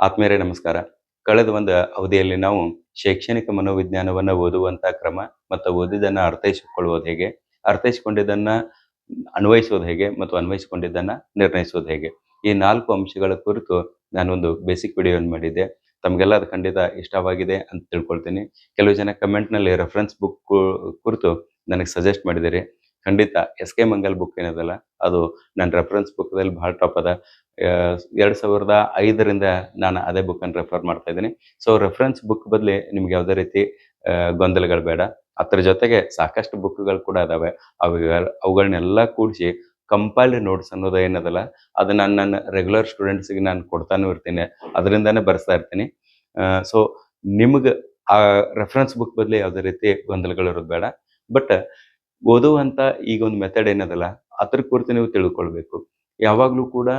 ಆತ್ಮೀಯರೇ, ನಮಸ್ಕಾರ. ಕಳೆದ ಒಂದು ಅವಧಿಯಲ್ಲಿ ನಾವು ಶೈಕ್ಷಣಿಕ ಮನೋವಿಜ್ಞಾನವನ್ನು ಓದುವಂತ ಕ್ರಮ ಮತ್ತು ಓದಿದ್ದನ್ನು ಅರ್ಥೈಸಿಕೊಳ್ಳುವುದು ಹೇಗೆ, ಅರ್ಥೈಸಿಕೊಂಡಿದ್ದನ್ನು ಅನ್ವಯಿಸೋದು ಹೇಗೆ ಮತ್ತು ಅನ್ವಯಿಸಿಕೊಂಡಿದ್ದನ್ನು ನಿರ್ಣಯಿಸೋದು ಹೇಗೆ, ಈ ನಾಲ್ಕು ಅಂಶಗಳ ಕುರಿತು ನಾನೊಂದು ಬೇಸಿಕ್ ವಿಡಿಯೋವನ್ನು ಮಾಡಿದ್ದೆ. ತಮಗೆಲ್ಲ ಅದು ಖಂಡಿತ ಇಷ್ಟವಾಗಿದೆ ಅಂತ ತಿಳ್ಕೊಳ್ತೀನಿ. ಕೆಲವು ಜನ ಕಮೆಂಟ್ನಲ್ಲಿ ರೆಫರೆನ್ಸ್ ಬುಕ್ ಕುರಿತು ನನಗೆ ಸಜೆಸ್ಟ್ ಮಾಡಿದಿರಿ ಖಂಡಿತ ಎಸ್ ಕೆ ಮಂಗಲ್ ಬುಕ್ ಏನದಲ್ಲ, ಅದು ನನ್ನ ರೆಫರೆನ್ಸ್ ಬುಕ್ದಲ್ಲಿ ಭಾಳ ಟಾಪ್ ಅದ. ಎರಡು ಸಾವಿರದ ಐದರಿಂದ ನಾನು ಅದೇ ಬುಕ್ಕನ್ನು ರೆಫರ್ ಮಾಡ್ತಾ ಇದ್ದೀನಿ. ಸೊ ರೆಫರೆನ್ಸ್ ಬುಕ್ ಬದಲಿ ನಿಮ್ಗೆ ಯಾವುದೇ ರೀತಿ ಗೊಂದಲಗಳು ಬೇಡ. ಅದ್ರ ಜೊತೆಗೆ ಸಾಕಷ್ಟು ಬುಕ್ಗಳು ಕೂಡ ಅದಾವೆ ಅವು ಅವುಗಳನ್ನೆಲ್ಲ ಕೂಡಿಸಿ ಕಂಪೈಲ್ಡ್ ನೋಟ್ಸ್ ಅನ್ನೋದು ಏನದಲ್ಲ, ಅದು ನಾನು ನನ್ನ ರೆಗ್ಯುಲರ್ ಸ್ಟೂಡೆಂಟ್ಸ್ಗೆ ನಾನು ಕೊಡ್ತಾನೂ ಇರ್ತೀನಿ. ಅದರಿಂದನೇ ಬರ್ಸ್ತಾ ಇರ್ತೀನಿ. ಸೊ ನಿಮ್ಗೆ ಆ ರೆಫರೆನ್ಸ್ ಬುಕ್ ಬದಲಿ ಯಾವುದೇ ರೀತಿ ಗೊಂದಲಗಳು ಇರೋದು ಬೇಡ. ಬಟ್ ಓದುವಂಥ ಈಗ ಒಂದು ಮೆಥಡ್ ಏನದಲ್ಲ, ಅದ್ರ ಕುರಿತು ನೀವು ತಿಳ್ಕೊಳ್ಬೇಕು. ಯಾವಾಗಲೂ ಕೂಡ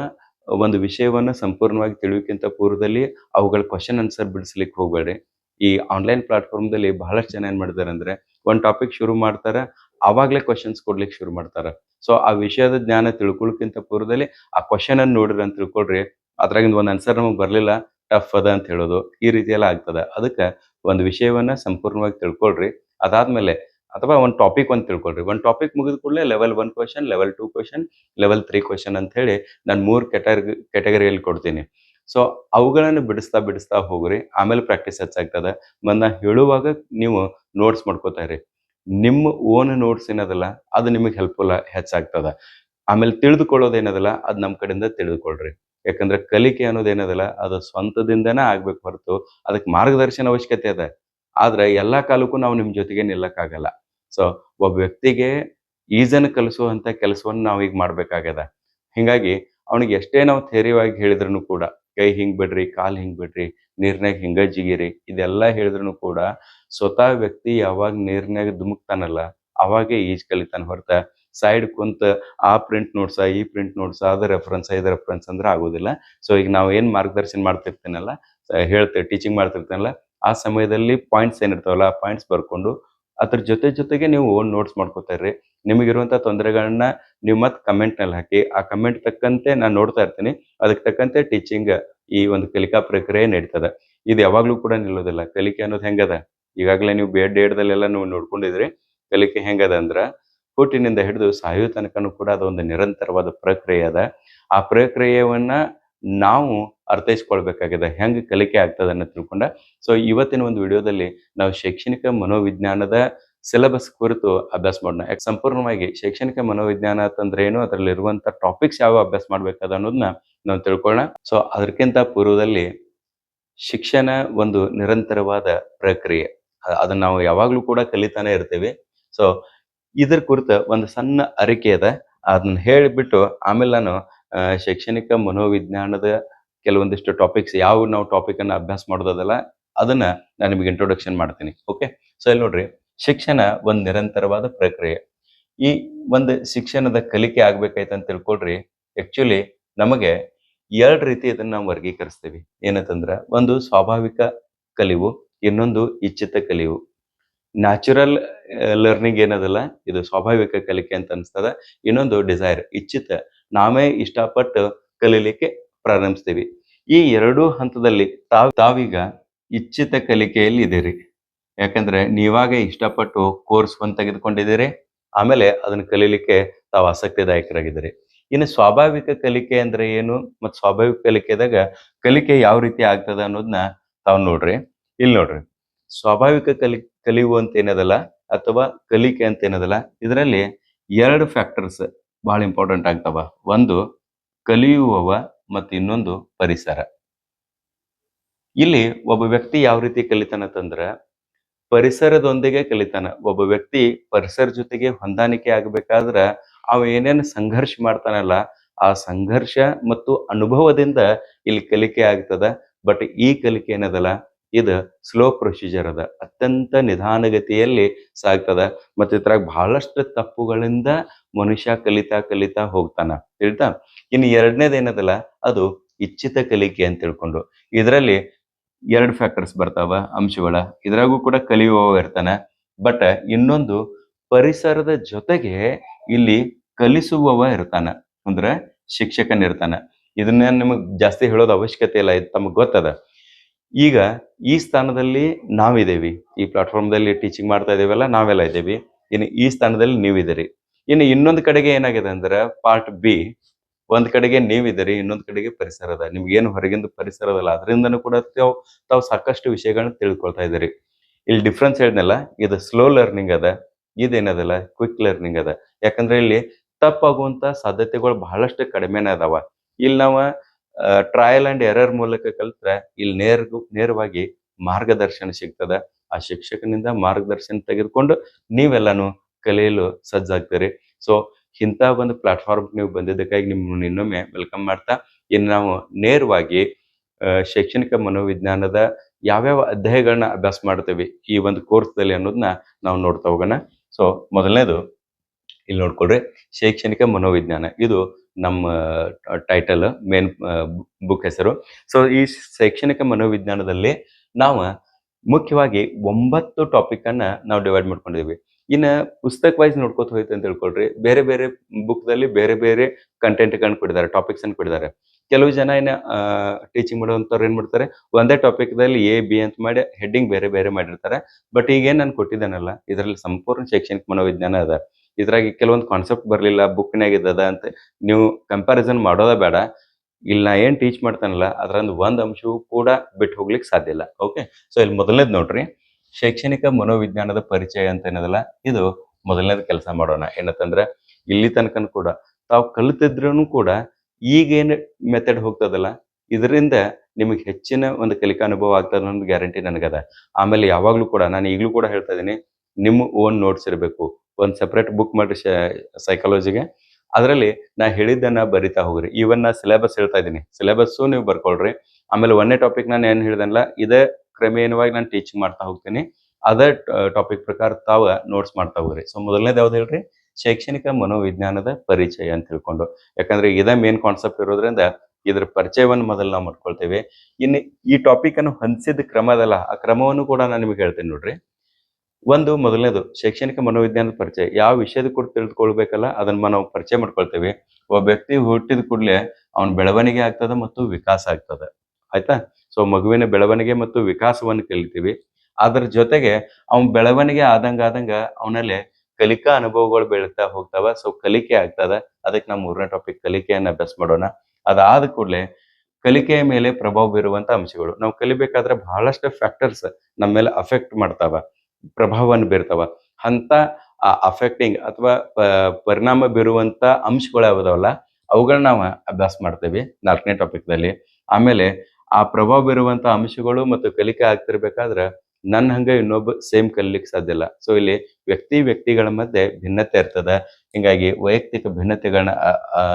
ಒಂದು ವಿಷಯವನ್ನ ಸಂಪೂರ್ಣವಾಗಿ ತಿಳಿಯೋಕ್ಕಿಂತ ಪೂರ್ವದಲ್ಲಿ ಅವುಗಳ ಕ್ವಶನ್ ಆನ್ಸರ್ ಬಿಡಿಸ್ಲಿಕ್ಕೆ ಹೋಗಬೇಡಿ ಈ ಆನ್ಲೈನ್ ಪ್ಲಾಟ್ಫಾರ್ಮ್ದಲ್ಲಿ ಬಹಳಷ್ಟು ಜನ ಏನು ಮಾಡಿದ್ದಾರೆ ಅಂದರೆ ಒಂದು ಟಾಪಿಕ್ ಶುರು ಮಾಡ್ತಾರೆ ಆವಾಗಲೇ ಕ್ವಶನ್ಸ್ ಕೊಡ್ಲಿಕ್ಕೆ ಶುರು ಮಾಡ್ತಾರೆ. ಸೊ ಆ ವಿಷಯದ ಜ್ಞಾನ ತಿಳ್ಕೊಳ್ಳೋಕ್ಕಿಂತ ಪೂರ್ವದಲ್ಲಿ ಆ ಕ್ವಶನ್ ಅನ್ನು ನೋಡ್ರಿ ಅಂತ ತಿಳ್ಕೊಳ್ರಿ. ಅದ್ರಾಗಿಂದ ಒಂದು ಆನ್ಸರ್ ನಮಗೆ ಬರಲಿಲ್ಲ, ಟಫ್ ಅದ ಅಂತ ಹೇಳೋದು ಈ ರೀತಿಯೆಲ್ಲ ಆಗ್ತದೆ. ಅದಕ್ಕೆ ಒಂದು ವಿಷಯವನ್ನ ಸಂಪೂರ್ಣವಾಗಿ ತಿಳ್ಕೊಳ್ರಿ. ಅದಾದ್ಮೇಲೆ ಅಥವಾ ಒಂದು ಟಾಪಿಕ್ ಒಂದು ತಿಳ್ಕೊಳ್ರಿ. ಒಂದು ಟಾಪಿಕ್ ಮುಗಿದ ಕೂಡಲೇ level one question level two question level three question ಅಂತ ಹೇಳಿ ನಾನು ಮೂರು ಕೆಟಗರಿ ಕೆಟಗರಿಯಲ್ಲಿ ಕೊಡ್ತೀನಿ. ಸೊ ಅವುಗಳನ್ನು ಬಿಡಿಸ್ತಾ ಬಿಡಿಸ್ತಾ ಹೋಗ್ರಿ. ಆಮೇಲೆ ಪ್ರಾಕ್ಟೀಸ್ ಹೆಚ್ಚಾಗ್ತದೆ ಮತ್ತು ಹೇಳುವಾಗ ನೀವು ನೋಟ್ಸ್ ಮಾಡ್ಕೋತಾ ಇರಿ. ನಿಮ್ಮ ಓನ್ ನೋಟ್ಸ್ ಏನದಲ್ಲ, ಅದು ನಿಮಗೆ ಹೆಲ್ಪ್ಫುಲ್ ಹೆಚ್ಚಾಗ್ತದ ಆಮೇಲೆ ತಿಳಿದುಕೊಳ್ಳೋದು ಏನದಲ್ಲ, ಅದು ನಮ್ಮ ಕಡೆಯಿಂದ ತಿಳಿದುಕೊಳ್ರಿ. ಯಾಕಂದ್ರೆ ಕಲಿಕೆ ಅನ್ನೋದೇನದಲ್ಲ ಅದು ಸ್ವಂತದಿಂದನೇ ಆಗ್ಬೇಕು ಹೊರತು ಅದಕ್ಕೆ ಮಾರ್ಗದರ್ಶನ ಅವಶ್ಯಕತೆ ಅದ. ಆದ್ರೆ ಎಲ್ಲಾ ಕಾಲಕ್ಕೂ ನಾವು ನಿಮ್ ಜೊತೆಗೆ ನಿಲ್ಲಕ್ಕಾಗಲ್ಲ. ಸೊ ಒಬ್ಬ ವ್ಯಕ್ತಿಗೆ ಈಜನ್ನು ಕಲಿಸುವಂತ ಕೆಲಸವನ್ನು ನಾವು ಈಗ ಮಾಡ್ಬೇಕಾಗ್ಯದ. ಹಿಂಗಾಗಿ ಅವನಿಗೆ ಎಷ್ಟೇ ನಾವು ಧೈರ್ಯವಾಗಿ ಹೇಳಿದ್ರು ಕೂಡ, ಕೈ ಹಿಂಗ್ ಬಿಡ್ರಿ, ಕಾಲ್ ಹಿಂಗ್ ಬಿಡ್ರಿ ನೀರ್ನಾಗ ಹಿಂಗ ಜಿಗಿರಿ, ಇದೆಲ್ಲ ಹೇಳಿದ್ರು ಕೂಡ ಸ್ವತಃ ವ್ಯಕ್ತಿ ಯಾವಾಗ ನೀರ್ನಾಗ ಧುಮುಕ್ತಾನಲ್ಲ, ಅವಾಗೆ ಈಜ್ ಕಲಿತಾನ ಹೊರತ ಸೈಡ್ ಕುಂತ, ಆ ಪ್ರಿಂಟ್ ನೋಡ್ಸ, ಈ ಪ್ರಿಂಟ್ ನೋಡ್ಸ, ಅದು ರೆಫರೆನ್ಸ್ ಇದು ರೆಫರೆನ್ಸ್ ಅಂದ್ರೆ ಆಗೋದಿಲ್ಲ. ಸೊ ಈಗ ನಾವು ಏನ್ ಮಾರ್ಗದರ್ಶನ ಮಾಡ್ತಿರ್ತೀನಲ್ಲ ಹೇಳ್ತೇವೆ ಟೀಚಿಂಗ್ ಮಾಡ್ತಿರ್ತೀನಲ್ಲ ಆ ಸಮಯದಲ್ಲಿ ಪಾಯಿಂಟ್ಸ್ ಏನಿರ್ತಾವಲ್ಲ ಆ ಪಾಯಿಂಟ್ಸ್ ಬರ್ಕೊಂಡು ಅದ್ರ ಜೊತೆ ಜೊತೆಗೆ ನೀವು ನೋಟ್ಸ್ ಮಾಡ್ಕೋತಾ ಇರ್ರಿ. ನಿಮಗಿರುವಂತ ತೊಂದರೆಗಳನ್ನ ನೀವು ಮತ್ತೆ ಕಮೆಂಟ್ನಲ್ಲಿ ಹಾಕಿ, ಆ ಕಮೆಂಟ್ ತಕ್ಕಂತೆ ನಾನು ನೋಡ್ತಾ ಇರ್ತೀನಿ. ಅದಕ್ಕೆ ತಕ್ಕಂತೆ ಟೀಚಿಂಗ್ ಈ ಒಂದು ಕಲಿಕಾ ಪ್ರಕ್ರಿಯೆ ನಡೀತದೆ. ಇದು ಯಾವಾಗ್ಲೂ ಕೂಡ ನಿಲ್ಲೋದಿಲ್ಲ. ಕಲಿಕೆ ಅನ್ನೋದು ಹೆಂಗದ? ಈಗಾಗಲೇ ನೀವು ಬೇಡ್ ಎಡ್ ಎಡ್ದಲ್ಲೆಲ್ಲ ನೀವು ನೋಡ್ಕೊಂಡಿದ್ರಿ. ಕಲಿಕೆ ಹೆಂಗದ ಅಂದ್ರೆ ಹುಟ್ಟಿನಿಂದ ಹಿಡಿದು ಸಾಯೋ ತನಕನೂ ಕೂಡ ಅದೊಂದು ನಿರಂತರವಾದ ಪ್ರಕ್ರಿಯೆ ಅದ. ಆ ಪ್ರಕ್ರಿಯೆಯನ್ನ ನಾವು ಅರ್ಥೈಸ್ಕೊಳ್ಬೇಕಾಗಿದೆ, ಹೆಂಗ್ ಕಲಿಕೆ ಆಗ್ತದೆ ಅನ್ನೋ ತಿಳ್ಕೊಂಡ. ಸೊ ಇವತ್ತಿನ ಒಂದು ವಿಡಿಯೋದಲ್ಲಿ ನಾವು ಶೈಕ್ಷಣಿಕ ಮನೋವಿಜ್ಞಾನದ ಸಿಲೆಬಸ್ ಕುರಿತು ಅಭ್ಯಾಸ ಮಾಡೋಣ. ಯಾಕೆ ಸಂಪೂರ್ಣವಾಗಿ ಶೈಕ್ಷಣಿಕ ಮನೋವಿಜ್ಞಾನ ಅಂತಂದ್ರೆ ಏನು? ಅದರಲ್ಲಿ ಇರುವಂತ ಟಾಪಿಕ್ಸ್ ಯಾವ ಅಭ್ಯಾಸ ಮಾಡ್ಬೇಕಾದ ಅನ್ನೋದನ್ನ ನಾವು ತಿಳ್ಕೊಳ್ಳೋಣ. ಸೊ ಅದಕ್ಕಿಂತ ಪೂರ್ವದಲ್ಲಿ ಶಿಕ್ಷಣ ಒಂದು ನಿರಂತರವಾದ ಪ್ರಕ್ರಿಯೆ. ಅದನ್ನ ನಾವು ಯಾವಾಗ್ಲೂ ಕೂಡ ಕಲಿತಾನೆ ಇರ್ತೇವೆ. ಸೊ ಇದ್ರ ಕುರಿತ ಒಂದು ಸಣ್ಣ ಅರಿಕೆ ಇದೆ. ಅದನ್ನ ಹೇಳಿಬಿಟ್ಟು ಆಮೇಲೆ ನಾನು ಶೈಕ್ಷಣಿಕ ಮನೋವಿಜ್ಞಾನದ ಕೆಲವೊಂದಿಷ್ಟು ಟಾಪಿಕ್ಸ್ ಯಾವ ನಾವು ಟಾಪಿಕ್ ಅನ್ನ ಅಭ್ಯಾಸ ಮಾಡೋದಲ್ಲ ಅದನ್ನ ನಾನು ನಿಮಗೆ ಇಂಟ್ರೊಡಕ್ಷನ್ ಮಾಡ್ತೀನಿ ಓಕೆ ಸೊ ಇಲ್ಲಿ ನೋಡ್ರಿ, ಶಿಕ್ಷಣ ಒಂದು ನಿರಂತರವಾದ ಪ್ರಕ್ರಿಯೆ. ಈ ಒಂದು ಶಿಕ್ಷಣದ ಕಲಿಕೆ ಆಗ್ಬೇಕಾಯ್ತು ಅಂತ ತಿಳ್ಕೊಳ್ರಿ ಆಕ್ಚುಲಿ ನಮಗೆ ಎರಡು ರೀತಿ ಇದನ್ನ ನಾವು ವರ್ಗೀಕರಿಸ್ತೀವಿ. ಏನಂತಂದ್ರ, ಒಂದು ಸ್ವಾಭಾವಿಕ ಕಲಿವು, ಇನ್ನೊಂದು ಇಚ್ಛಿತ ಕಲಿವು. ನ್ಯಾಚುರಲ್ ಲರ್ನಿಂಗ್ ಏನದಲ್ಲ, ಇದು ಸ್ವಾಭಾವಿಕ ಕಲಿಕೆ ಅಂತ ಅನ್ಸ್ತದ, ಇನ್ನೊಂದು ಡಿಸೈರ್ ಇಚ್ಛಿತ ನಾವೇ ಇಷ್ಟಪಟ್ಟು ಕಲೀಲಿಕ್ಕೆ ಪ್ರಾರಂಭಿಸ್ತೀವಿ. ಈ ಎರಡೂ ಹಂತದಲ್ಲಿ ತಾವ್, ತಾವೀಗ ಇಚ್ಛಿತ ಕಲಿಕೆಯಲ್ಲಿ ಇದ್ದೀರಿ. ಯಾಕಂದ್ರೆ ನೀವಾಗ ಇಷ್ಟಪಟ್ಟು ಕೋರ್ಸ್ ಒಂದು ತೆಗೆದುಕೊಂಡಿದ್ದೀರಿ. ಆಮೇಲೆ ಅದನ್ನ ಕಲೀಲಿಕ್ಕೆ ತಾವು ಆಸಕ್ತಿದಾಯಕರಾಗಿದ್ದೀರಿ. ಇನ್ನು ಸ್ವಾಭಾವಿಕ ಕಲಿಕೆ ಅಂದ್ರೆ ಏನು? ಮತ್ತು ಸ್ವಾಭಾವಿಕ ಕಲಿಕೆದಾಗ ಕಲಿಕೆ ಯಾವ ರೀತಿ ಆಗ್ತದೆ ಅನ್ನೋದನ್ನ ತಾವು ನೋಡ್ರಿ. ಇಲ್ಲಿ ನೋಡ್ರಿ. ಸ್ವಾಭಾವಿಕ ಕಲಿ ಕಲಿಯುವಂತ ಏನದಲ್ಲ, ಅಥವಾ ಕಲಿಕೆ ಅಂತ ಏನದಲ್ಲ, ಇದರಲ್ಲಿ ಎರಡು ಫ್ಯಾಕ್ಟರ್ಸ್ ಬಹಳ ಇಂಪಾರ್ಟೆಂಟ್ ಆಗ್ತಾವ. ಒಂದು, ಕಲಿಯುವವ ಮತ್ತು ಇನ್ನೊಂದು ಪರಿಸರ. ಇಲ್ಲಿ ಒಬ್ಬ ವ್ಯಕ್ತಿ ಯಾವ ರೀತಿ ಕಲಿತಾನಂತಂದ್ರ ಪರಿಸರದೊಂದಿಗೆ ಕಲಿತಾನ. ಒಬ್ಬ ವ್ಯಕ್ತಿ ಪರಿಸರ ಜೊತೆಗೆ ಹೊಂದಾಣಿಕೆ ಆಗ್ಬೇಕಾದ್ರ ಅವ ಏನೇನು ಸಂಘರ್ಷ ಮಾಡ್ತಾನಲ್ಲ, ಆ ಸಂಘರ್ಷ ಮತ್ತು ಅನುಭವದಿಂದ ಇಲ್ಲಿ ಕಲಿಕೆ ಆಗ್ತದ. ಬಟ್ ಈ ಕಲಿಕೆ ಏನದಲ್ಲ ಇದು ಸ್ಲೋ ಪ್ರೊಸೀಜರ್ ಅದ. ಅತ್ಯಂತ ನಿಧಾನಗತಿಯಲ್ಲಿ ಸಾಗ್ತದ. ಮತ್ತು ಇದ್ರಾಗ ಬಹಳಷ್ಟು ತಪ್ಪುಗಳಿಂದ ಮನುಷ್ಯ ಕಲಿತಾ ಕಲಿತಾ ಹೋಗ್ತಾನ. ತಿಳಿತಾ? ಇನ್ನು ಎರಡನೇದು ಏನದಲ್ಲ, ಅದು ಇಚ್ಛಿತ ಕಲಿಕೆ ಅಂತ ತಿಳ್ಕೊಂಡು. ಇದರಲ್ಲಿ ಎರಡು ಫ್ಯಾಕ್ಟರ್ಸ್ ಬರ್ತಾವ, ಅಂಶಗಳ. ಇದ್ರಾಗೂ ಕೂಡ ಕಲಿಯುವವ ಇರ್ತಾನ. ಬಟ್ ಇನ್ನೊಂದು ಪರಿಸರದ ಜೊತೆಗೆ ಇಲ್ಲಿ ಕಲಿಸುವವ ಇರ್ತಾನ. ಅಂದ್ರೆ ಶಿಕ್ಷಕನಿರ್ತಾನ. ಇದನ್ನ ನಿಮಗೆ ಜಾಸ್ತಿ ಹೇಳೋದು ಅವಶ್ಯಕತೆ ಇಲ್ಲ, ಇದು ತಮಗೆ ಗೊತ್ತದ. ಈಗ ಈ ಸ್ಥಾನದಲ್ಲಿ ನಾವಿದ್ದೇವೆ. ಈ ಪ್ಲಾಟ್ಫಾರ್ಮ್ದಲ್ಲಿ ಟೀಚಿಂಗ್ ಮಾಡ್ತಾ ಇದ್ದೇವಲ್ಲ, ನಾವೆಲ್ಲ ಇದ್ದೇವೆ. ಇನ್ನು ಈ ಸ್ಥಾನದಲ್ಲಿ ನೀವಿದ್ದೀರಿ. ಇನ್ನು ಇನ್ನೊಂದು ಕಡೆಗೆ ಏನಾಗಿದೆ ಅಂದ್ರೆ ಪಾರ್ಟ್ ಬಿ ಒಂದ್ ಕಡೆಗೆ ನೀವಿದ್ದೀರಿ, ಇನ್ನೊಂದು ಕಡೆಗೆ ಪರಿಸರ ಅದ. ನಿಮ್ಗೆ ಏನು ಹೊರಗಿಂದ ಪರಿಸರ ಅದಲ್ಲ ಅದರಿಂದನೂ ಕೂಡ ತಾವು ತಾವು ಸಾಕಷ್ಟು ವಿಷಯಗಳನ್ನ ತಿಳ್ಕೊಳ್ತಾ ಇದ್ದೀರಿ. ಇಲ್ಲಿ ಡಿಫ್ರೆನ್ಸ್ ಹೇಳಿದ್ನಲ್ಲ, ಇದು ಸ್ಲೋ ಲರ್ನಿಂಗ್ ಅದ. ಇದೇನದಲ್ಲ ಕ್ವಿಕ್ ಲರ್ನಿಂಗ್ ಅದ. ಯಾಕಂದ್ರೆ ಇಲ್ಲಿ ತಪ್ಪಾಗುವಂತ ಸಾಧ್ಯತೆಗಳು ಬಹಳಷ್ಟು ಕಡಿಮೆನೇ ಅದಾವ. ಇಲ್ಲಿ ನಾವು ಟ್ರಯಲ್ ಅಂಡ್ ಎರರ್ ಮೂಲಕ ಕಲ್ತ್ರೆ ಇಲ್ಲಿ ನೇರ ನೇರವಾಗಿ ಮಾರ್ಗದರ್ಶನ ಸಿಗ್ತದ. ಆ ಶಿಕ್ಷಕನಿಂದ ಮಾರ್ಗದರ್ಶನ ತೆಗೆದುಕೊಂಡು ನೀವೆಲ್ಲಾನು ಕಲಿಯಲು ಸಜ್ಜಾಗ್ತೀರಿ. ಸೊ ಇಂಥ ಒಂದು ಪ್ಲಾಟ್ಫಾರ್ಮ್ ನೀವು ಬಂದಿದ್ದಕ್ಕಾಗಿ ನಿಮ್ಮನ್ನು ಇನ್ನೊಮ್ಮೆ ವೆಲ್ಕಮ್ ಮಾಡ್ತಾ ಇನ್ನು ನಾವು ನೇರವಾಗಿ ಶೈಕ್ಷಣಿಕ ಮನೋವಿಜ್ಞಾನದ ಯಾವ್ಯಾವ ಅಧ್ಯಾಯಗಳನ್ನ ಅಭ್ಯಾಸ ಮಾಡ್ತೇವೆ ಈ ಒಂದು ಕೋರ್ಸ್ದಲ್ಲಿ ಅನ್ನೋದನ್ನ ನಾವು ನೋಡ್ತಾ ಹೋಗೋಣ. ಸೊ ಮೊದಲನೇದು ಇಲ್ಲಿ ನೋಡ್ಕೊಳ್ರಿ, ಶೈಕ್ಷಣಿಕ ಮನೋವಿಜ್ಞಾನ. ಇದು ನಮ್ಮ ಟೈಟಲ್ ಮೇನ್ ಬುಕ್ ಹೆಸರು. ಸೊ ಈ ಶೈಕ್ಷಣಿಕ ಮನೋವಿಜ್ಞಾನದಲ್ಲಿ ನಾವು ಮುಖ್ಯವಾಗಿ ಒಂಬತ್ತು ಟಾಪಿಕ್ ಅನ್ನ ನಾವು ಡಿವೈಡ್ ಮಾಡ್ಕೊಂಡಿದೀವಿ. ಇನ್ನ ಪುಸ್ತಕ ವೈಸ್ ನೋಡ್ಕೋತ ಹೋಯ್ತು ಅಂತ ತಿಳ್ಕೊಳ್ರಿ. ಬೇರೆ ಬೇರೆ ಬುಕ್ ದಲ್ಲಿ ಬೇರೆ ಬೇರೆ ಕಂಟೆಂಟ್ ಗಳನ್ನ ಕೊಟ್ಟಿದ್ದಾರೆ ಟಾಪಿಕ್ಸ್ ಅನ್ನು ಕೊಟ್ಟಿದ್ದಾರೆ. ಕೆಲವು ಜನ ಏನ ಟೀಚಿಂಗ್ ಮಾಡುವಂತವ್ರು ಏನ್ ಮಾಡ್ತಾರೆ, ಒಂದೇ ಟಾಪಿಕ್ ದಲ್ಲಿ ಎ ಬಿ ಅಂತ ಮಾಡಿ ಹೆಡ್ಡಿಂಗ್ ಬೇರೆ ಬೇರೆ ಮಾಡಿರ್ತಾರೆ. ಬಟ್ ಈಗ ಏನ್ ನಾನು ಕೊಟ್ಟಿದ್ದೇನಲ್ಲ, ಇದರಲ್ಲಿ ಸಂಪೂರ್ಣ ಶೈಕ್ಷಣಿಕ ಮನೋವಿಜ್ಞಾನ ಅದ. ಇದ್ರಾಗ ಕೆಲವೊಂದು ಕಾನ್ಸೆಪ್ಟ್ ಬರಲಿಲ್ಲ ಬುಕ್ನಾಗ ಇದ್ದದ ಅಂತ ನೀವು ಕಂಪ್ಯಾರಿಸನ್ ಮಾಡೋದ ಬೇಡ. ಇಲ್ಲಿ ನಾ ಏನ್ ಟೀಚ್ ಮಾಡ್ತಾನಲ್ಲ, ಅದರಂದು ಒಂದ್ ಅಂಶವೂ ಕೂಡ ಬಿಟ್ಟು ಹೋಗ್ಲಿಕ್ಕೆ ಸಾಧ್ಯ ಇಲ್ಲ. ಓಕೆ ಸೊ ಇಲ್ಲಿ ಮೊದಲನೇದು ನೋಡ್ರಿ. ಶೈಕ್ಷಣಿಕ ಮನೋವಿಜ್ಞಾನದ ಪರಿಚಯ ಅಂತ ಏನದಲ್ಲ, ಇದು ಮೊದಲನೇದು ಕೆಲಸ ಮಾಡೋಣ. ಏನಂತಂದ್ರೆ ಇಲ್ಲಿ ತನಕನು ಕೂಡ, ತಾವು ಕಲಿತಿದ್ರು ಕೂಡ ಈಗೇನು ಮೆಥಡ್ ಹೋಗ್ತದಲ್ಲ, ಇದರಿಂದ ನಿಮಗೆ ಹೆಚ್ಚಿನ ಒಂದು ಕಲಿಕಾ ಅನುಭವ ಆಗ್ತದೆ ಅನ್ನೋದು ಗ್ಯಾರಂಟಿ ನನಗದ. ಆಮೇಲೆ ಯಾವಾಗಲೂ ಕೂಡ, ನಾನು ಈಗಲೂ ಕೂಡ ಹೇಳ್ತಾ ಇದ್ದೀನಿ ನಿಮ್ಮ ಓನ್ ನೋಟ್ಸ್ ಇರಬೇಕು. ಒಂದು ಸಪ್ರೇಟ್ ಬುಕ್ ಮಾಡಿರಿ ಸೈಕಾಲಜಿಗೆ ಅದರಲ್ಲಿ ನಾ ಹೇಳಿದ್ದನ್ನ ಬರಿತಾ ಹೋಗ್ರಿ. ಈವನ್ ನಾ ಸಿಲೆಬಸ್ ಹೇಳ್ತಾ ಇದ್ದೀನಿ. ಸಿಲೆಬಸ್ಸು ನೀವು ಬರ್ಕೊಳ್ರಿ. ಆಮೇಲೆ ಒಂದೇ ಟಾಪಿಕ್ ನಾನು ಏನು ಹೇಳ್ದಲ್ಲ ಇದೇ ಕ್ರಮೇಣವಾಗಿ ನಾನು ಟೀಚಿಂಗ್ ಮಾಡ್ತಾ ಹೋಗ್ತೀನಿ. ಅದೇ ಟಾಪಿಕ್ ಪ್ರಕಾರ ತಾವ ನೋಟ್ಸ್ ಮಾಡ್ತಾ ಹೋಗ್ರಿ. ಸೊ ಮೊದಲನೇದು ಯಾವ್ದು ಹೇಳ್ರಿ? ಶೈಕ್ಷಣಿಕ ಮನೋವಿಜ್ಞಾನದ ಪರಿಚಯ ಅಂತ ತಿಳ್ಕೊಂಡು. ಯಾಕಂದ್ರೆ ಇದೇ ಮೇನ್ ಕಾನ್ಸೆಪ್ಟ್ ಇರೋದ್ರಿಂದ ಇದ್ರ ಪರಿಚಯವನ್ನು ಮೊದಲು ನಾವು ಮಾಡ್ಕೊಳ್ತೇವೆ. ಇನ್ನು ಈ ಟಾಪಿಕ್ ಅನ್ನು ಹಂಚಿದ ಕ್ರಮದಲ್ಲ, ಆ ಕ್ರಮವನ್ನು ಕೂಡ ನಾನು ನಿಮಗೆ ಹೇಳ್ತೇನೆ ನೋಡ್ರಿ. ಒಂದು, ಮೊದಲನೇದು ಶೈಕ್ಷಣಿಕ ಮನೋವಿಜ್ಞಾನದ ಪರಿಚಯ. ಯಾವ ವಿಷಯದ ಕೂಡ ತಿಳಿದುಕೊಳ್ಬೇಕಲ್ಲ ಅದನ್ನ ನಾವು ಪರಿಚಯ ಮಾಡ್ಕೊಳ್ತೇವೆ. ಒಬ್ಬ ವ್ಯಕ್ತಿ ಹುಟ್ಟಿದ ಕೂಡಲೇ ಅವನ ಬೆಳವಣಿಗೆ ಆಗ್ತದ ಮತ್ತು ವಿಕಾಸ ಆಗ್ತದ. ಆಯ್ತಾ? ಸೊ ಮಗುವಿನ ಬೆಳವಣಿಗೆ ಮತ್ತು ವಿಕಾಸವನ್ನು ಕಲಿತೀವಿ. ಅದರ ಜೊತೆಗೆ ಅವನ ಬೆಳವಣಿಗೆ ಆದಂಗ ಆದಂಗ ಅವನಲ್ಲಿ ಕಲಿಕಾ ಅನುಭವಗಳು ಬೆಳೀತಾ ಹೋಗ್ತಾವ. ಸೊ ಕಲಿಕೆ ಆಗ್ತದ. ಅದಕ್ಕೆ ನಾವು ಮೂರನೇ ಟಾಪಿಕ್ ಕಲಿಕೆಯನ್ನ ಅಭ್ಯಾಸ ಮಾಡೋಣ. ಅದಾದ ಕೂಡಲೇ ಕಲಿಕೆಯ ಮೇಲೆ ಪ್ರಭಾವ ಬೀರುವಂತ ಅಂಶಗಳು. ನಾವು ಕಲಿಬೇಕಾದ್ರೆ ಬಹಳಷ್ಟು ಫ್ಯಾಕ್ಟರ್ಸ್ ನಮ್ಮ ಮೇಲೆ ಅಫೆಕ್ಟ್ ಮಾಡ್ತಾವ. ಪ್ರಭಾವವನ್ನು ಬೀರ್ತಾವ. ಅಂತ ಅಫೆಕ್ಟಿಂಗ್ ಅಥವಾ ಪರಿಣಾಮ ಬೀರುವಂತ ಅಂಶಗಳು ಯಾವ್ದಾವಲ್ಲ ಅವುಗಳನ್ನ ನಾವು ಅಭ್ಯಾಸ ಮಾಡ್ತೇವೆ ನಾಲ್ಕನೇ ಟಾಪಿಕ್ ದಲ್ಲಿ. ಆಮೇಲೆ, ಆ ಪ್ರಭಾವ ಬೀರುವಂಥ ಅಂಶಗಳು ಮತ್ತು ಕಲಿಕೆ ಆಗ್ತಿರ್ಬೇಕಾದ್ರೆ ನನ್ನ ಹಂಗೆ ಇನ್ನೊಬ್ಬ ಸೇಮ್ ಕಲಿಲಿಕ್ಕೆ ಸಾಧ್ಯ ಇಲ್ಲ. ಸೊ ಇಲ್ಲಿ ವ್ಯಕ್ತಿ, ವ್ಯಕ್ತಿಗಳ ಮಧ್ಯೆ ಭಿನ್ನತೆ ಇರ್ತದೆ. ಹಿಂಗಾಗಿ ವೈಯಕ್ತಿಕ ಭಿನ್ನತೆಗಳನ್ನ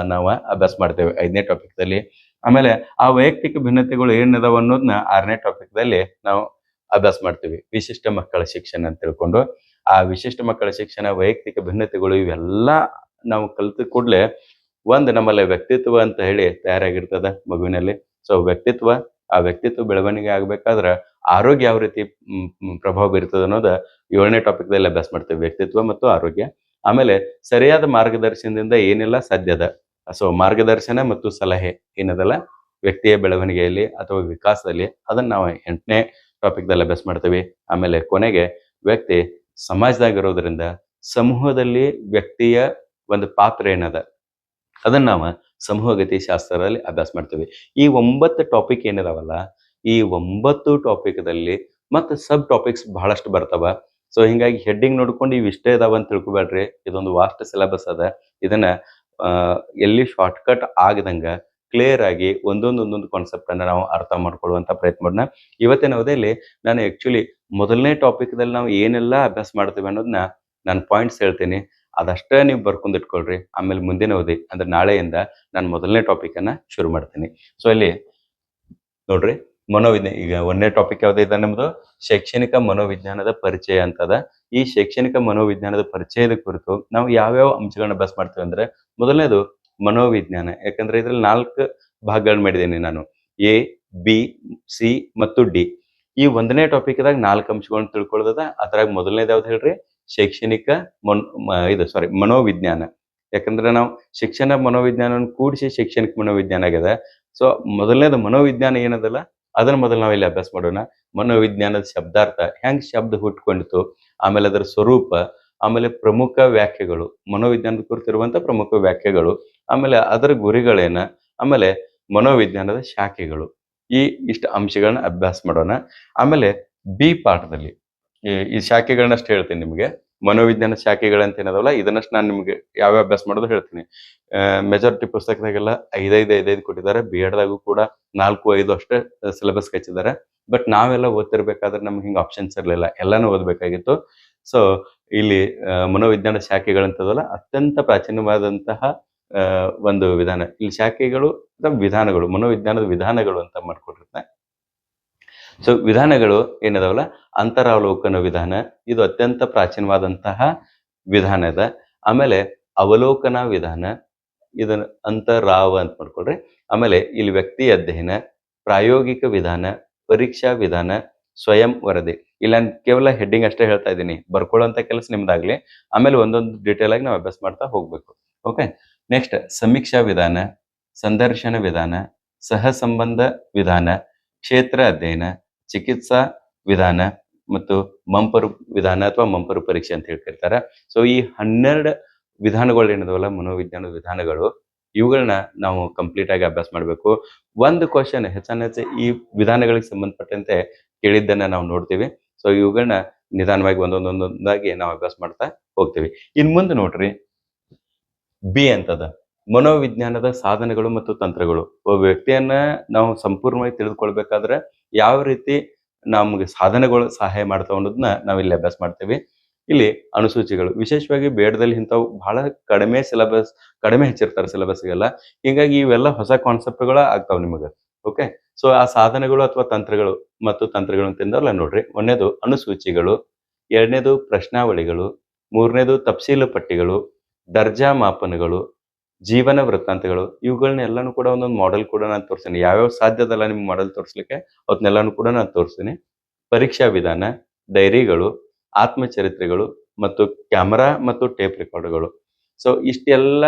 ನಾವು ಅಭ್ಯಾಸ ಮಾಡ್ತೇವೆ ಐದನೇ ಟಾಪಿಕ್ ದಲ್ಲಿ. ಆಮೇಲೆ, ಆ ವೈಯಕ್ತಿಕ ಭಿನ್ನತೆಗಳು ಏನಿದಾವೆ ಅನ್ನೋದನ್ನ ಆರನೇ ಟಾಪಿಕ್ ದಲ್ಲಿ ನಾವು ಅಭ್ಯಾಸ ಮಾಡ್ತೀವಿ. ವಿಶಿಷ್ಟ ಮಕ್ಕಳ ಶಿಕ್ಷಣ ಅಂತ ತಿಳ್ಕೊಂಡು ಆ ವಿಶಿಷ್ಟ ಮಕ್ಕಳ ಶಿಕ್ಷಣ ವೈಯಕ್ತಿಕ ಭಿನ್ನತೆಗಳು ಇವೆಲ್ಲ ನಾವು ಕಲಿತ ಕೂಡಲೇ ಒಂದು ನಮ್ಮಲ್ಲಿ ವ್ಯಕ್ತಿತ್ವ ಅಂತ ಹೇಳಿ ತಯಾರಾಗಿರ್ತದ ಮಗುವಿನಲ್ಲಿ. ಸೊ ವ್ಯಕ್ತಿತ್ವ, ಆ ವ್ಯಕ್ತಿತ್ವ ಬೆಳವಣಿಗೆ ಆಗ್ಬೇಕಾದ್ರ ಆರೋಗ್ಯ ಯಾವ ರೀತಿ ಪ್ರಭಾವ ಬೀರ್ತದೆ ಅನ್ನೋದು ಏಳನೇ ಟಾಪಿಕ್ದಲ್ಲಿ ಅಭ್ಯಾಸ ಮಾಡ್ತೇವೆ. ವ್ಯಕ್ತಿತ್ವ ಮತ್ತು ಆರೋಗ್ಯ. ಆಮೇಲೆ ಸರಿಯಾದ ಮಾರ್ಗದರ್ಶನದಿಂದ ಏನೆಲ್ಲ ಸಾಧ್ಯದ ಸೊ ಮಾರ್ಗದರ್ಶನ ಮತ್ತು ಸಲಹೆ ಏನದಲ್ಲ? ವ್ಯಕ್ತಿಯ ಬೆಳವಣಿಗೆಯಲ್ಲಿ ಅಥವಾ ವಿಕಾಸದಲ್ಲಿ ಅದನ್ನ ನಾವು ಎಂಟನೇ ಟಾಪಿಕ್ ದಲ್ಲಿ ಅಭ್ಯಾಸ ಮಾಡ್ತೀವಿ. ಆಮೇಲೆ ಕೊನೆಗೆ ವ್ಯಕ್ತಿ ಸಮಾಜದಾಗಿರೋದ್ರಿಂದ ಸಮೂಹದಲ್ಲಿ ವ್ಯಕ್ತಿಯ ಒಂದು ಪಾತ್ರ ಏನದ? ಅದನ್ನ ನಾವು ಸಮೂಹಗತಿ ಶಾಸ್ತ್ರದಲ್ಲಿ ಅಭ್ಯಾಸ ಮಾಡ್ತೇವೆ. ಈ ಒಂಬತ್ತು ಟಾಪಿಕ್ ಏನಿದಾವಲ್ಲ, ಈ ಒಂಬತ್ತು ಟಾಪಿಕ್ದಲ್ಲಿ ಮತ್ತೆ ಸಬ್ ಟಾಪಿಕ್ಸ್ ಬಹಳಷ್ಟು ಬರ್ತಾವ. ಸೊ ಹಿಂಗಾಗಿ ಹೆಡ್ಡಿಂಗ್ ನೋಡ್ಕೊಂಡು ಇವು ಇಷ್ಟೇ ಇದಾವ ಅಂತ ತಿಳ್ಕೊಬೇಡ್ರಿ. ಇದೊಂದು ವಾಸ್ಟ್ ಸಿಲೆಬಸ್ ಅದ. ಇದನ್ನ ಎಲ್ಲಿ ಶಾರ್ಟ್ಕಟ್ ಆಗದಂಗ ಕ್ಲಿಯರ್ ಆಗಿ ಒಂದೊಂದು ಒಂದೊಂದು ಕಾನ್ಸೆಪ್ಟ್ ಅನ್ನ ನಾವು ಅರ್ಥ ಮಾಡ್ಕೊಳ್ಳುವಂತ ಪ್ರಯತ್ನ ಇವತ್ತಿನ ಅವಧಿಯಲ್ಲಿ ನಾನು ಆಕ್ಚುಲಿ ಮೊದಲನೇ ಟಾಪಿಕ್ ದಲ್ಲಿ ನಾವು ಏನೆಲ್ಲ ಅಭ್ಯಾಸ ಮಾಡ್ತೇವೆ ಅನ್ನೋದನ್ನ ನಾನು ಪಾಯಿಂಟ್ಸ್ ಹೇಳ್ತೀನಿ. ಅದಷ್ಟೇ ನೀವು ಬರ್ಕೊಂಡು ಇಟ್ಕೊಳ್ರಿ. ಆಮೇಲೆ ಮುಂದಿನ ಅವಧಿ ಅಂದ್ರೆ ನಾಳೆಯಿಂದ ನಾನು ಮೊದಲನೇ ಟಾಪಿಕ್ ಅನ್ನ ಶುರು ಮಾಡ್ತೀನಿ. ಸೊ ಇಲ್ಲಿ ನೋಡ್ರಿ, ಮನೋವಿಜ್ಞಾನ, ಈಗ ಒಂದನೇ ಟಾಪಿಕ್ ಯಾವ್ದು ಇದೆ ನಮ್ದು? ಶೈಕ್ಷಣಿಕ ಮನೋವಿಜ್ಞಾನದ ಪರಿಚಯ ಅಂತದ. ಈ ಶೈಕ್ಷಣಿಕ ಮನೋವಿಜ್ಞಾನದ ಪರಿಚಯದ ಕುರಿತು ನಾವು ಯಾವ್ಯಾವ ಅಂಶಗಳನ್ನ ಅಭ್ಯಾಸ ಮಾಡ್ತೇವೆ ಅಂದ್ರೆ ಮೊದಲನೇದು ಮನೋವಿಜ್ಞಾನ. ಯಾಕಂದ್ರೆ ಇದ್ರಲ್ಲಿ ನಾಲ್ಕು ಭಾಗಗಳನ್ನ ಮಾಡಿದ್ದೀನಿ ನಾನು. ಎ, ಬಿ, ಸಿ ಮತ್ತು ಡಿ. ಈ ಒಂದನೇ ಟಾಪಿಕ್ದಾಗ ನಾಲ್ಕು ಅಂಶಗಳನ್ನ ತಿಳ್ಕೊಳ್ಳೋದದ. ಅದ್ರಾಗ ಮೊದಲನೇದು ಯಾವ್ದು ಹೇಳ್ರಿ? ಶೈಕ್ಷಣಿಕ ಮನ್ ಇದು ಸಾರಿ ಮನೋವಿಜ್ಞಾನ. ಯಾಕಂದ್ರೆ ನಾವು ಶಿಕ್ಷಣ ಮನೋವಿಜ್ಞಾನವನ್ನು ಕೂಡಿಸಿ ಶೈಕ್ಷಣಿಕ ಮನೋವಿಜ್ಞಾನ ಆಗ್ಯದ. ಸೊ ಮೊದಲನೇದು ಮನೋವಿಜ್ಞಾನ ಏನದಲ್ಲ? ಅದನ್ನ ಮೊದಲು ನಾವು ಇಲ್ಲಿ ಅಭ್ಯಾಸ ಮಾಡೋಣ. ಮನೋವಿಜ್ಞಾನದ ಶಬ್ದಾರ್ಥ ಹೆಂಗ್ ಶಬ್ದ ಹುಟ್ಕೊಂಡಿತು ಆಮೇಲೆ ಅದರ ಸ್ವರೂಪ ಆಮೇಲೆ ಪ್ರಮುಖ ವ್ಯಾಖ್ಯೆಗಳು, ಮನೋವಿಜ್ಞಾನದ ಕುರಿತಿರುವಂತ ಪ್ರಮುಖ ವ್ಯಾಖ್ಯೆಗಳು, ಆಮೇಲೆ ಅದರ ಗುರಿಗಳೇನ, ಆಮೇಲೆ ಮನೋವಿಜ್ಞಾನದ ಶಾಖೆಗಳು. ಈ ಇಷ್ಟು ಅಂಶಗಳನ್ನ ಅಭ್ಯಾಸ ಮಾಡೋಣ. ಆಮೇಲೆ ಬಿ ಪಾಠದಲ್ಲಿ, ಈ- ಈ ಶಾಖೆಗಳನ್ನಷ್ಟು ಹೇಳ್ತೀನಿ ನಿಮಗೆ. ಮನೋವಿಜ್ಞಾನ ಶಾಖೆಗಳಂತ ಏನದವಲ್ಲ, ಇದನ್ನಷ್ಟು ನಾನು ನಿಮಗೆ ಯಾವ ಅಭ್ಯಾಸ ಮಾಡೋದು ಹೇಳ್ತೀನಿ. ಮೆಜಾರಿಟಿ ಪುಸ್ತಕದಾಗೆಲ್ಲ ಐದೈದು ಐದೈದು ಕೊಟ್ಟಿದ್ದಾರೆ. ಬಿ ಎಡ್ದಾಗೂ ಕೂಡ ನಾಲ್ಕು, ಐದು ಅಷ್ಟೇ ಸಿಲೆಬಸ್ ಕಚ್ಚಿದ್ದಾರೆ. ಬಟ್ ನಾವೆಲ್ಲ ಓದ್ತಿರ್ಬೇಕಾದ್ರೆ ನಮ್ಗೆ ಹಿಂಗೆ ಆಪ್ಷನ್ಸ್ ಇರಲಿಲ್ಲ. ಎಲ್ಲಾನು ಓದಬೇಕಾಗಿತ್ತು. ಸೊ ಇಲ್ಲಿ ಮನೋವಿಜ್ಞಾನ ಶಾಖೆಗಳಂತದಲ್ಲ, ಅತ್ಯಂತ ಪ್ರಾಚೀನವಾದಂತಹ ಒಂದು ವಿಧಾನ. ಇಲ್ಲಿ ಶಾಖೆಗಳು ಅಥವಾ ವಿಧಾನಗಳು, ಮನೋವಿಜ್ಞಾನದ ವಿಧಾನಗಳು ಅಂತ ಮಾಡ್ಕೊಟ್ಟಿರ್ತಾರೆ ಸೊ ವಿಧಾನಗಳು ಏನದವಲ್ಲ, ಅಂತರಾವಲೋಕನ ವಿಧಾನ. ಇದು ಅತ್ಯಂತ ಪ್ರಾಚೀನವಾದಂತಹ ವಿಧಾನ ಇದೆ ಆಮೇಲೆ ಅವಲೋಕನ ವಿಧಾನ, ಇದನ್ನ ಅಂತರಾವ ಅಂತ ಮಾಡ್ಕೊಳ್ರಿ. ಆಮೇಲೆ ಇಲ್ಲಿ ವ್ಯಕ್ತಿ ಅಧ್ಯಯನ, ಪ್ರಾಯೋಗಿಕ ವಿಧಾನ, ಪರೀಕ್ಷಾ ವಿಧಾನ ಸ್ವಯಂ ವರದಿ. ಇಲ್ಲ ಕೇವಲ ಹೆಡ್ಡಿಂಗ್ ಅಷ್ಟೇ ಹೇಳ್ತಾ ಇದ್ದೀನಿ. ಬರ್ಕೊಳ್ಳೋಂಥ ಕೆಲಸ ನಿಮ್ದಾಗ್ಲಿ. ಆಮೇಲೆ ಒಂದೊಂದು ಡೀಟೇಲ್ ಆಗಿ ನಾವು ಅಭ್ಯಾಸ ಮಾಡ್ತಾ ಹೋಗ್ಬೇಕು. ಓಕೆ ನೆಕ್ಸ್ಟ್ ಸಮೀಕ್ಷಾ ವಿಧಾನ, ಸಂದರ್ಶನ ವಿಧಾನ, ಸಹ ಸಂಬಂಧ ವಿಧಾನ, ಕ್ಷೇತ್ರ ಅಧ್ಯಯನ, ಚಿಕಿತ್ಸಾ ವಿಧಾನ ಮತ್ತು ಮಂಪರು ವಿಧಾನ ಅಥವಾ ಮಂಪರು ಪರೀಕ್ಷೆ ಅಂತ ಹೇಳಿ ಕರೀತಾರೆ ಸೊ ಈ ಹನ್ನೆರಡು ವಿಧಾನಗಳು ಏನಿದವಲ್ಲ, ಮನೋವಿಜ್ಞಾನದ ವಿಧಾನಗಳು ಇವುಗಳನ್ನ ನಾವು ಕಂಪ್ಲೀಟ್ ಆಗಿ ಅಭ್ಯಾಸ ಮಾಡಬೇಕು. ಒಂದು ಕ್ವಶನ್ ಹೆಚ್ಚಾನೆಚ್ಚು ಈ ವಿಧಾನಗಳಿಗೆ ಸಂಬಂಧಪಟ್ಟಂತೆ ಕೇಳಿದ್ದನ್ನ ನಾವು ನೋಡ್ತೀವಿ. ಸೊ ಇವುಗಳನ್ನ ನಿಧಾನವಾಗಿ ಒಂದೊಂದೊಂದೊಂದಾಗಿ ನಾವು ಅಭ್ಯಾಸ ಮಾಡ್ತಾ ಹೋಗ್ತೀವಿ. ಇನ್ ಮುಂದೆ ನೋಡ್ರಿ ಬಿ ಅಂತದ. ಮನೋವಿಜ್ಞಾನದ ಸಾಧನಗಳು ಮತ್ತು ತಂತ್ರಗಳು. ಒಬ್ಬ ವ್ಯಕ್ತಿಯನ್ನ ನಾವು ಸಂಪೂರ್ಣವಾಗಿ ತಿಳಿದುಕೊಳ್ಬೇಕಾದ್ರೆ ಯಾವ ರೀತಿ ನಮ್ಗೆ ಸಾಧನಗಳು ಸಹಾಯ ಮಾಡ್ತಾವ ಅನ್ನೋದನ್ನ ನಾವು ಇಲ್ಲಿ ಅಭ್ಯಾಸ ಮಾಡ್ತೀವಿ. ಇಲ್ಲಿ ಅನುಸೂಚಿಗಳು. ವಿಶೇಷವಾಗಿ ಬೇಡದಲ್ಲಿ ಇಂಥವು ಬಹಳ ಕಡಿಮೆ ಸಿಲೆಬಸ್ ಕಡಿಮೆ ಹೆಚ್ಚಿರ್ತಾರೆ ಸಿಲೆಬಸ್ಗೆಲ್ಲ ಹೀಗಾಗಿ ಇವೆಲ್ಲ ಹೊಸ ಕಾನ್ಸೆಪ್ಟ್ಗಳ ಆಗ್ತಾವ ನಿಮಗೆ. ಓಕೆ ಸೊ ಆ ಸಾಧನಗಳು ಅಥವಾ ತಂತ್ರಗಳು ಮತ್ತು ತಂತ್ರಗಳು ಅಂತಂದಲ್ಲ ನೋಡ್ರಿ. ಒಂದನೇದು ಅನುಸೂಚಿಗಳು, ಎರಡನೇದು ಪ್ರಶ್ನಾವಳಿಗಳು, ಮೂರನೇದು ತಪ್ಸೀಲು ಪಟ್ಟಿಗಳು, ದರ್ಜಾ ಮಾಪನಗಳು, ಜೀವನ ವೃತ್ತಾಂತಗಳು. ಇವುಗಳನ್ನೆಲ್ಲಾನು ಕೂಡ ಒಂದೊಂದು ಮಾಡೆಲ್ ಕೂಡ ನಾನು ತೋರಿಸ್ತೀನಿ. ಯಾವ್ಯಾವ ಸಾಧ್ಯದಲ್ಲ ನಿಮ್ಗೆ ಮಾಡೆಲ್ ತೋರಿಸ್ಲಿಕ್ಕೆ ಅವನ್ನೆಲ್ಲಾನು ಕೂಡ ನಾನು ತೋರಿಸ್ತೀನಿ. ಪರೀಕ್ಷಾ ವಿಧಾನ, ಡೈರಿಗಳು, ಆತ್ಮಚರಿತ್ರೆಗಳು ಮತ್ತು ಕ್ಯಾಮರಾ ಮತ್ತು ಟೇಪ್ ರೆಕಾರ್ಡ್ಗಳು. ಸೊ ಇಷ್ಟೆಲ್ಲ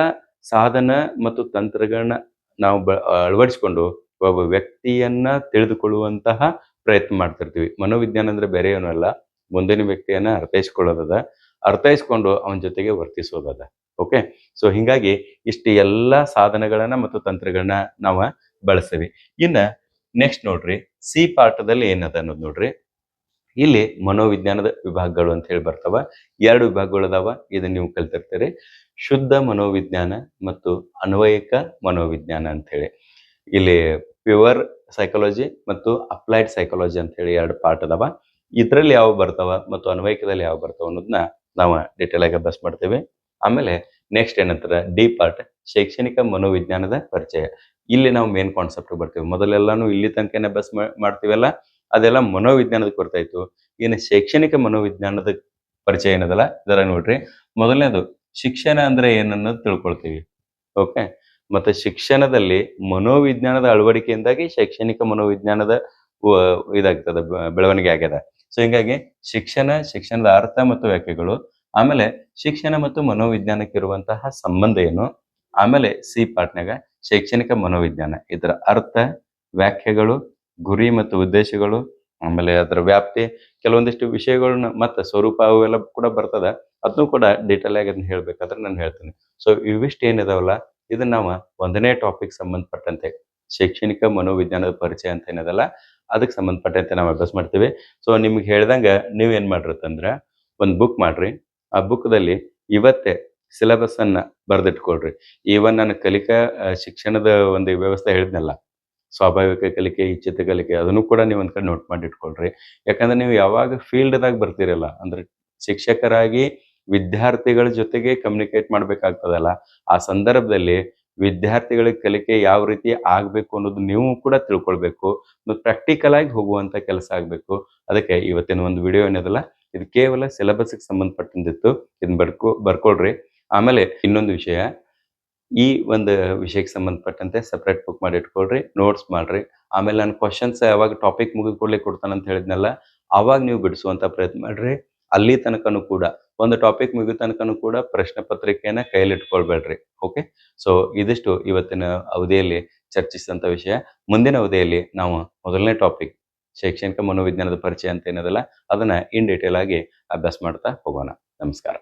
ಸಾಧನ ಮತ್ತು ತಂತ್ರಗಳನ್ನ ನಾವು ಅಳವಡಿಸ್ಕೊಂಡು ಒಬ್ಬ ವ್ಯಕ್ತಿಯನ್ನ ತಿಳಿದುಕೊಳ್ಳುವಂತಹ ಪ್ರಯತ್ನ ಮಾಡ್ತಿರ್ತೀವಿ. ಮನೋವಿಜ್ಞಾನ ಅಂದ್ರೆ ಬೇರೆ ಏನೂ ಅಲ್ಲ. ಮುಂದಿನ ವ್ಯಕ್ತಿಯನ್ನ ಅರ್ಥೈಸ್ಕೊಳ್ಳೋದದ, ಅರ್ಥೈಸ್ಕೊಂಡು ಅವನ ಜೊತೆಗೆ ವರ್ತಿಸೋದದ. ಓಕೆ ಸೊ ಹಿಂಗಾಗಿ ಇಷ್ಟು ಎಲ್ಲ ಸಾಧನಗಳನ್ನ ಮತ್ತು ತಂತ್ರಗಳನ್ನ ನಾವು ಬಳಸ್ತೀವಿ ಇನ್ನ ನೆಕ್ಸ್ಟ್ ನೋಡ್ರಿ ಸಿ ಪಾಠದಲ್ಲಿ ಏನದ ಅನ್ನೋದು ನೋಡ್ರಿ. ಇಲ್ಲಿ ಮನೋವಿಜ್ಞಾನದ ವಿಭಾಗಗಳು ಅಂತ ಹೇಳಿ ಬರ್ತಾವ. ಎರಡು ವಿಭಾಗಗಳು ಅದಾವ. ಇದನ್ನ ನೀವು ಕಲ್ತಿರ್ತೀರಿ. ಶುದ್ಧ ಮನೋವಿಜ್ಞಾನ ಮತ್ತು ಅನ್ವಯಿಕ ಮನೋವಿಜ್ಞಾನ ಅಂತ ಹೇಳಿ. ಇಲ್ಲಿ ಪ್ಯೂರ್ ಸೈಕಾಲಜಿ ಮತ್ತು ಅಪ್ಲೈಡ್ ಸೈಕಾಲಜಿ ಅಂತ ಹೇಳಿ ಎರಡು ಪಾರ್ಟ್ ಅದಾವ. ಇದರಲ್ಲಿ ಯಾವ ಬರ್ತಾವ ಮತ್ತು ಅನ್ವಯಿಕದಲ್ಲಿ ಯಾವ ಬರ್ತಾವ ಅನ್ನೋದನ್ನ ನಾವು ಡಿಟೇಲ್ ಆಗಿ ಅಭ್ಯಾಸ ಮಾಡ್ತೇವೆ. ಆಮೇಲೆ ನೆಕ್ಸ್ಟ್ ಏನಂತಾರ? ಡಿ ಪಾರ್ಟ್ ಶೈಕ್ಷಣಿಕ ಮನೋವಿಜ್ಞಾನದ ಪರಿಚಯ. ಇಲ್ಲಿ ನಾವು ಮೇನ್ ಕಾನ್ಸೆಪ್ಟ್ ಬರ್ತೇವೆ. ಮೊದಲೆಲ್ಲಾನು ಇಲ್ಲಿ ತನಕ ಅಭ್ಯಾಸ ಮಾಡ್ತೀವಲ್ಲ? ಅದೆಲ್ಲ ಮನೋವಿಜ್ಞಾನದ ಕೊರತಾಯ್ತು ಇನ್ನು ಶೈಕ್ಷಣಿಕ ಮನೋವಿಜ್ಞಾನದ ಪರಿಚಯ ಏನದಲ್ಲ? ಇದರ ನೋಡ್ರಿ. ಮೊದಲನೇದು, ಶಿಕ್ಷಣ ಅಂದ್ರೆ ಏನನ್ನೋದು ತಿಳ್ಕೊಳ್ತೀವಿ. ಓಕೆ ಮತ್ತೆ ಶಿಕ್ಷಣದಲ್ಲಿ ಮನೋವಿಜ್ಞಾನದ ಅಳವಡಿಕೆಯಿಂದಾಗಿ ಶೈಕ್ಷಣಿಕ ಮನೋವಿಜ್ಞಾನದ ಇದಾಗ್ತದೆ ಬೆಳವಣಿಗೆ ಆಗ್ಯದ. ಸೊ ಹಿಂಗಾಗಿ ಶಿಕ್ಷಣ, ಶಿಕ್ಷಣದ ಅರ್ಥ ಮತ್ತು ವ್ಯಾಖ್ಯೆಗಳು, ಆಮೇಲೆ ಶಿಕ್ಷಣ ಮತ್ತು ಮನೋವಿಜ್ಞಾನಕ್ಕೆ ಇರುವಂತಹ ಸಂಬಂಧ ಏನು, ಆಮೇಲೆ ಸಿ ಪಾಟ್ನಾಗ ಶೈಕ್ಷಣಿಕ ಮನೋವಿಜ್ಞಾನ. ಇದರ ಅರ್ಥ, ವ್ಯಾಖ್ಯೆಗಳು, ಗುರಿ ಮತ್ತು ಉದ್ದೇಶಗಳು, ಆಮೇಲೆ ಅದರ ವ್ಯಾಪ್ತಿ, ಕೆಲವೊಂದಿಷ್ಟು ವಿಷಯಗಳನ್ನ ಮತ್ತೆ ಸ್ವರೂಪ ಅವೆಲ್ಲ ಕೂಡ ಬರ್ತದ. ಅದನ್ನು ಕೂಡ ಡೀಟೇಲ್ ಆಗಿ ಅದನ್ನ ಹೇಳ್ಬೇಕಾದ್ರೆ ನಾನು ಹೇಳ್ತೀನಿ. ಸೊ ಇವಿಷ್ಟು ಏನಿದಾವಲ್ಲ ಇದನ್ನ ನಾವು ಒಂದನೇ ಟಾಪಿಕ್ ಸಂಬಂಧಪಟ್ಟಂತೆ ಶೈಕ್ಷಣಿಕ ಮನೋವಿಜ್ಞಾನದ ಪರಿಚಯ ಅಂತ ಏನದಲ್ಲ, ಅದಕ್ಕೆ ಸಂಬಂಧಪಟ್ಟಂತೆ ನಾವು ಅಭ್ಯಾಸ ಮಾಡ್ತೀವಿ. ಸೊ ನಿಮ್ಗೆ ಹೇಳ್ದಂಗೆ ನೀವು ಏನ್ ಮಾಡಿರತ್ತಂದ್ರೆ ಒಂದು ಬುಕ್ ಮಾಡ್ರಿ. ಆ ಬುಕ್ದಲ್ಲಿ ಇವತ್ತೇ ಸಿಲೆಬಸ್ ಅನ್ನ ಬರೆದಿಟ್ಕೊಳ್ರಿ. ಈವನ್ ನಾನು ಕಲಿಕಾ ಶಿಕ್ಷಣದ ಒಂದು ವ್ಯವಸ್ಥೆ ಹೇಳಿದ್ನಲ್ಲ, ಸ್ವಾಭಾವಿಕ ಕಲಿಕೆ, ಇಚ್ಛಿತ ಕಲಿಕೆ, ಅದನ್ನು ಕೂಡ ನೀವು ಒಂದ್ ಕಡೆ ನೋಟ್ ಮಾಡಿ ಇಟ್ಕೊಳ್ರಿ. ಯಾಕಂದ್ರೆ ನೀವು ಯಾವಾಗ ಫೀಲ್ಡ್ದಾಗ ಬರ್ತಿರಲ್ಲ, ಅಂದ್ರೆ ಶಿಕ್ಷಕರಾಗಿ ವಿದ್ಯಾರ್ಥಿಗಳ ಜೊತೆಗೆ ಕಮ್ಯುನಿಕೇಟ್ ಮಾಡ್ಬೇಕಾಗ್ತದಲ್ಲ? ಆ ಸಂದರ್ಭದಲ್ಲಿ ವಿದ್ಯಾರ್ಥಿಗಳ ಕಲಿಕೆ ಯಾವ ರೀತಿ ಆಗ್ಬೇಕು ಅನ್ನೋದು ನೀವು ಕೂಡ ತಿಳ್ಕೊಳ್ಬೇಕು. ಮತ್ತು ಪ್ರಾಕ್ಟಿಕಲ್ ಆಗಿ ಹೋಗುವಂತ ಕೆಲಸ ಆಗ್ಬೇಕು. ಅದಕ್ಕೆ ಇವತ್ತಿನ ಒಂದು ವಿಡಿಯೋ ಏನದಲ್ಲ? ಇದು ಕೇವಲ ಸಿಲೆಬಸ್ಗೆ ಸಂಬಂಧಪಟ್ಟಂತಿತ್ತು ಇದನ್ನ ಬರ್ಕೊ, ಬರ್ಕೊಳ್ರಿ. ಆಮೇಲೆ ಇನ್ನೊಂದು ವಿಷಯ. ಈ ಒಂದು ವಿಷಯಕ್ಕೆ ಸಂಬಂಧಪಟ್ಟಂತೆ ಸಪ್ರೇಟ್ ಬುಕ್ ಮಾಡಿ ಇಟ್ಕೊಳ್ರಿ ನೋಟ್ಸ್ ಮಾಡ್ರಿ. ಆಮೇಲೆ ನಾನು ಕ್ವಶನ್ಸ್ ಯಾವಾಗ ಟಾಪಿಕ್ ಮುಗಿದ ಕೂಡಲೇ ಕೊಡ್ತಾನಂತ ಹೇಳಿದ್ನಲ್ಲ, ಅವಾಗ ನೀವು ಬಿಡಿಸುವಂತ ಪ್ರಯತ್ನ ಮಾಡ್ರಿ. ಅಲ್ಲಿ ತನಕನೂ ಕೂಡ, ಒಂದು ಟಾಪಿಕ್ ಮುಗಿಯೋ ತನಕನೂ ಕೂಡ ಪ್ರಶ್ನೆ ಪತ್ರಿಕೆಯನ್ನ ಕೈಯಲ್ಲಿಟ್ಕೊಳ್ಬೇಡ್ರಿ ಓಕೆ ಸೊ ಇದಿಷ್ಟು ಇವತ್ತಿನ ಅವಧಿಯಲ್ಲಿ ಚರ್ಚಿಸಿದಂಥ ವಿಷಯ. ಮುಂದಿನ ಅವಧಿಯಲ್ಲಿ ನಾವು ಮೊದಲನೇ ಟಾಪಿಕ್ ಶೈಕ್ಷಣಿಕ ಮನೋವಿಜ್ಞಾನದ ಪರಿಚಯ ಅಂತ ಏನದಲ್ಲ ಅದನ್ನ ಇನ್ ಡೀಟೇಲ್ ಆಗಿ ಅಭ್ಯಾಸ ಮಾಡ್ತಾ ಹೋಗೋಣ. ನಮಸ್ಕಾರ.